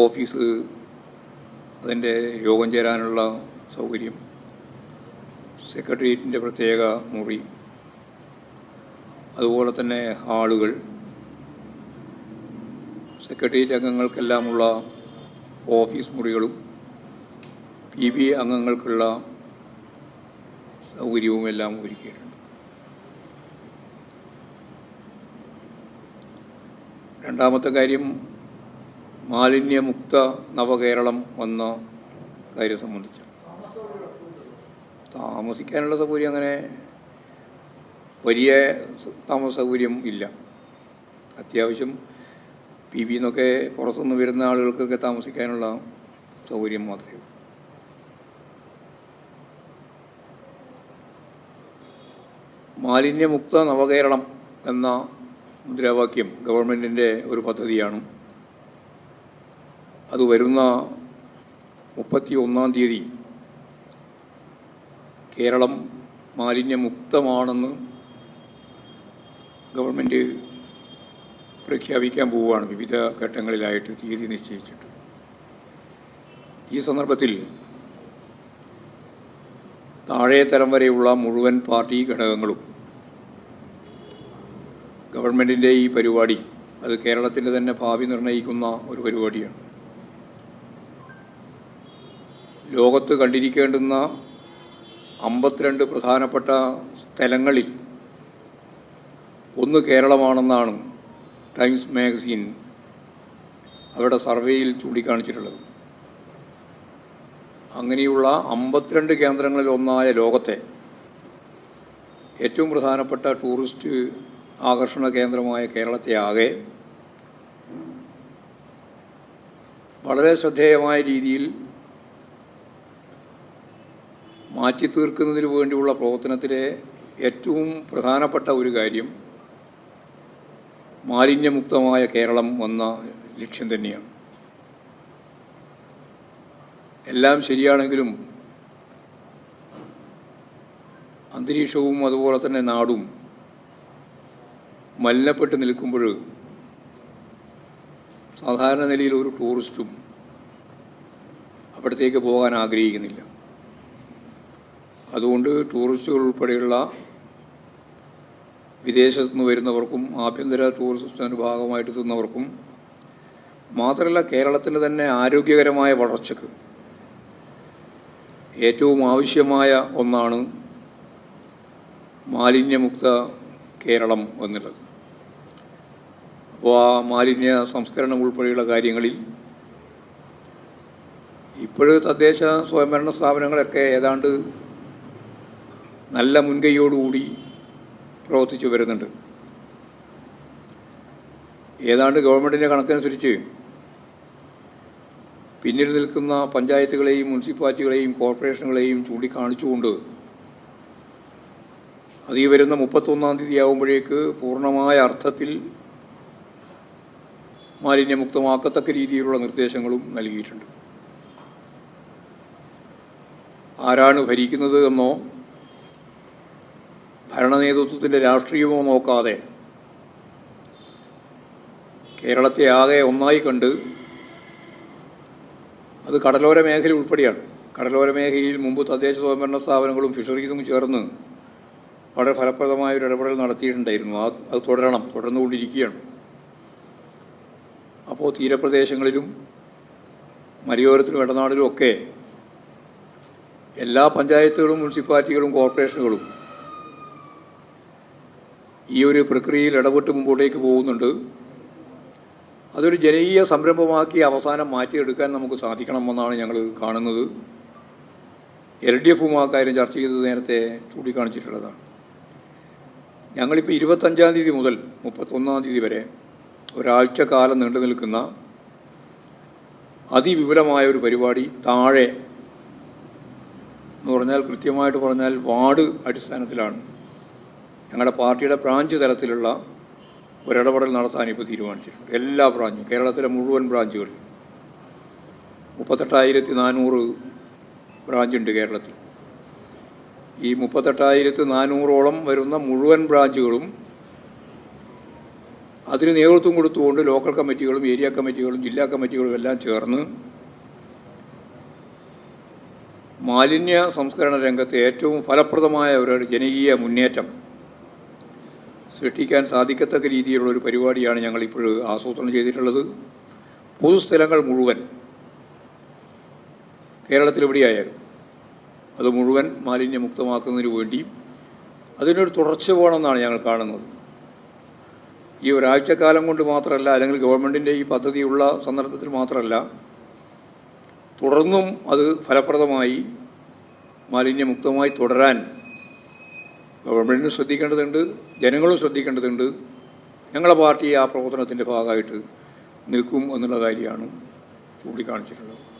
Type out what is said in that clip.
Office അതിന്റെ യോഗം ചേരാനുള്ള സൗകര്യം സെക്രട്ടേറിയറ്റിന്റെ പ്രത്യേക മുറി അതുപോലെ തന്നെ ഹാളുകൾ സെക്രട്ടേറിയറ്റ് അംഗങ്ങൾക്കെല്ലാമുള്ള ഓഫീസ് മുറികളും പി ബി അംഗങ്ങൾക്കുള്ള സൗകര്യവും എല്ലാം ഒരുക്കിയിട്ടുണ്ട്. രണ്ടാമത്തെ കാര്യം മാലിന്യമുക്ത നവകേരളം വന്ന കാര്യം സംബന്ധിച്ച്. താമസിക്കാനുള്ള സൗകര്യം അങ്ങനെ വലിയ താമസ സൗകര്യം ഇല്ല. അത്യാവശ്യം പി വി എന്നൊക്കെ പുറത്തുനിന്ന് വരുന്ന ആളുകൾക്കൊക്കെ താമസിക്കാനുള്ള സൗകര്യം മാത്രമേ മാലിന്യമുക്ത നവകേരളം എന്ന മുദ്രാവാക്യം ഗവൺമെന്റിന്റെ ഒരു പദ്ധതിയാണ്. അത് വരുന്ന മുപ്പത്തി ഒന്നാം തീയതി കേരളം മാലിന്യമുക്തമാണെന്ന് ഗവൺമെന്റ് പ്രഖ്യാപിക്കാൻ പോവുകയാണ്. വിവിധ ഘട്ടങ്ങളിലായിട്ട് തീയതി നിശ്ചയിച്ചിട്ട്. ഈ സന്ദർഭത്തിൽ താഴെ വരെയുള്ള മുഴുവൻ പാർട്ടി ഘടകങ്ങളും ഗവൺമെന്റിന്റെ ഈ പരിപാടി അത് കേരളത്തിന്റെ തന്നെ ഭാവി നിർണയിക്കുന്ന ഒരു പരിപാടിയാണ്. ലോകത്ത് കണ്ടിരിക്കേണ്ടുന്ന അമ്പത്തിരണ്ട് പ്രധാനപ്പെട്ട സ്ഥലങ്ങളിൽ ഒന്ന് കേരളമാണെന്നാണ് ടൈംസ് മാഗസിൻ അവരുടെ സർവേയിൽ ചൂണ്ടിക്കാണിച്ചിട്ടുള്ളത്. അങ്ങനെയുള്ള അമ്പത്തിരണ്ട് കേന്ദ്രങ്ങളിൽ ഒന്നായ ലോകത്തെ ഏറ്റവും പ്രധാനപ്പെട്ട ടൂറിസ്റ്റ് ആകർഷണ കേന്ദ്രമായ കേരളത്തെ ആകെ വളരെ ശ്രദ്ധേയമായ രീതിയിൽ മാറ്റി തീർക്കുന്നതിന് വേണ്ടിയുള്ള പ്രവർത്തനത്തിലെ ഏറ്റവും പ്രധാനപ്പെട്ട ഒരു കാര്യം മാലിന്യമുക്തമായ കേരളം എന്ന ലക്ഷ്യം തന്നെയാണ്. എല്ലാം ശരിയാണെങ്കിലും അന്തരീക്ഷവും അതുപോലെ തന്നെ നാടും മലിനപ്പെട്ട് നിൽക്കുമ്പോൾ സാധാരണ നിലയിൽ ഒരു ടൂറിസ്റ്റും അവിടത്തേക്ക് പോകാൻ ആഗ്രഹിക്കുന്നില്ല. അതുകൊണ്ട് ടൂറിസ്റ്റുകൾ ഉൾപ്പെടെയുള്ള വിദേശത്തു നിന്ന് വരുന്നവർക്കും ആഭ്യന്തര ടൂറിസത്തിന്റെ ഭാഗമായിട്ട് എത്തുന്നവർക്കും മാത്രമല്ല കേരളത്തിന്റെ തന്നെ ആരോഗ്യകരമായ വളർച്ചയ്ക്ക് ഏറ്റവും ആവശ്യമായ ഒന്നാണ് മാലിന്യമുക്ത കേരളം എന്നുള്ളത്. അപ്പോൾ ആ മാലിന്യ സംസ്കരണം ഉൾപ്പെടെയുള്ള കാര്യങ്ങളിൽ ഇപ്പോഴും തദ്ദേശ സ്വയംഭരണ സ്ഥാപനങ്ങളൊക്കെ ഏതാണ്ട് നല്ല മുൻകൈയോടുകൂടി പ്രവർത്തിച്ചു വരുന്നുണ്ട്. ഏതാണ്ട് ഗവൺമെന്റിന്റെ കണക്കനുസരിച്ച് പിന്നിൽ നിൽക്കുന്ന പഞ്ചായത്തുകളെയും മുനിസിപ്പാലിറ്റികളെയും കോർപ്പറേഷനുകളെയും ചൂണ്ടിക്കാണിച്ചുകൊണ്ട് അത് വരുന്ന മുപ്പത്തൊന്നാം തീയതി ആകുമ്പോഴേക്ക് പൂർണമായ അർത്ഥത്തിൽ മാലിന്യമുക്തമാക്കത്തക്ക രീതിയിലുള്ള നിർദ്ദേശങ്ങളും നൽകിയിട്ടുണ്ട്. ആരാണ് ഭരിക്കുന്നത് എന്നോ ഭരണ നേതൃത്വത്തിന്റെ രാഷ്ട്രീയമോ നോക്കാതെ കേരളത്തെ ആകെ ഒന്നായി കണ്ട് അത് കടലോര മേഖല ഉൾപ്പെടെയാണ്. കടലോര മേഖലയിൽ മുമ്പ് തദ്ദേശ സ്വയംഭരണ സ്ഥാപനങ്ങളും ഫിഷറീസും ചേർന്ന് വളരെ ഫലപ്രദമായ ഒരു ഇടപെടൽ നടത്തിയിട്ടുണ്ടായിരുന്നു. ആ അത് തുടരണം തുടർന്നുകൊണ്ടിരിക്കുകയാണ്. അപ്പോൾ തീരപ്രദേശങ്ങളിലും മലയോരത്തിലും ഇടനാടിലും ഒക്കെ എല്ലാ പഞ്ചായത്തുകളും മുനിസിപ്പാലിറ്റികളും കോർപ്പറേഷനുകളും ഈ ഒരു പ്രക്രിയയിൽ ഇടപെട്ട് മുമ്പോട്ടേക്ക് പോകുന്നുണ്ട്. അതൊരു ജനകീയ സംരംഭമാക്കി അവസാനം മാറ്റിയെടുക്കാൻ നമുക്ക് സാധിക്കണമെന്നാണ് ഞങ്ങൾ കാണുന്നത്. എൽ ഡി എഫും ആ കാര്യം ചർച്ച ചെയ്തത് നേരത്തെ ചൂണ്ടിക്കാണിച്ചിട്ടുള്ളതാണ്. ഞങ്ങളിപ്പോൾ ഇരുപത്തഞ്ചാം തീയതി മുതൽ മുപ്പത്തൊന്നാം തീയതി വരെ ഒരാഴ്ച കാലം നീണ്ടു നിൽക്കുന്ന അതിവിപുലമായ ഒരു പരിപാടി താഴെ എന്ന് പറഞ്ഞാൽ കൃത്യമായിട്ട് പറഞ്ഞാൽ വാർഡ് അടിസ്ഥാനത്തിലാണ്. ഞങ്ങളുടെ പാർട്ടിയുടെ ബ്രാഞ്ച് തലത്തിലുള്ള ഒരിടപെടൽ നടത്താൻ ഇപ്പോൾ തീരുമാനിച്ചിട്ടുണ്ട്. എല്ലാ ബ്രാഞ്ചും കേരളത്തിലെ മുഴുവൻ ബ്രാഞ്ചുകളിൽ മുപ്പത്തെട്ടായിരത്തി നാനൂറ് ബ്രാഞ്ചുണ്ട് കേരളത്തിൽ. ഈ മുപ്പത്തെട്ടായിരത്തി നാനൂറോളം വരുന്ന മുഴുവൻ ബ്രാഞ്ചുകളും അതിന് നേതൃത്വം കൊടുത്തുകൊണ്ട് ലോക്കൽ കമ്മിറ്റികളും ഏരിയ കമ്മിറ്റികളും ജില്ലാ കമ്മിറ്റികളും എല്ലാം ചേർന്ന് മാലിന്യ സംസ്കരണ രംഗത്ത് ഏറ്റവും ഫലപ്രദമായ ഒരു ജനകീയ മുന്നേറ്റം സൃഷ്ടിക്കാൻ സാധിക്കത്തക്ക രീതിയിലുള്ള ഒരു പരിപാടിയാണ് ഞങ്ങളിപ്പോൾ ആസൂത്രണം ചെയ്തിട്ടുള്ളത്. പൊതുസ്ഥലങ്ങൾ മുഴുവൻ കേരളത്തിലെവിടെയായാലും അത് മുഴുവൻ മാലിന്യമുക്തമാക്കുന്നതിന് വേണ്ടി അതിനൊരു തുടർച്ച വേണമെന്നാണ് ഞങ്ങൾ കാണുന്നത്. ഈ ഒരാഴ്ചക്കാലം കൊണ്ട് മാത്രമല്ല അല്ലെങ്കിൽ ഗവൺമെന്റിന്റെ ഈ പദ്ധതിയുള്ള സന്ദർഭത്തിൽ മാത്രമല്ല തുടർന്നും അത് ഫലപ്രദമായി മാലിന്യമുക്തമായി തുടരാൻ ഗവൺമെന്റിനും ശ്രദ്ധിക്കേണ്ടതുണ്ട് ജനങ്ങളും ശ്രദ്ധിക്കേണ്ടതുണ്ട്. ഞങ്ങളുടെ പാർട്ടി ആ പ്രവർത്തനത്തിന്റെ ഭാഗമായിട്ട് നിൽക്കും എന്നുള്ള കാര്യമാണ് ചൂണ്ടിക്കാണിച്ചിട്ടുള്ളത്.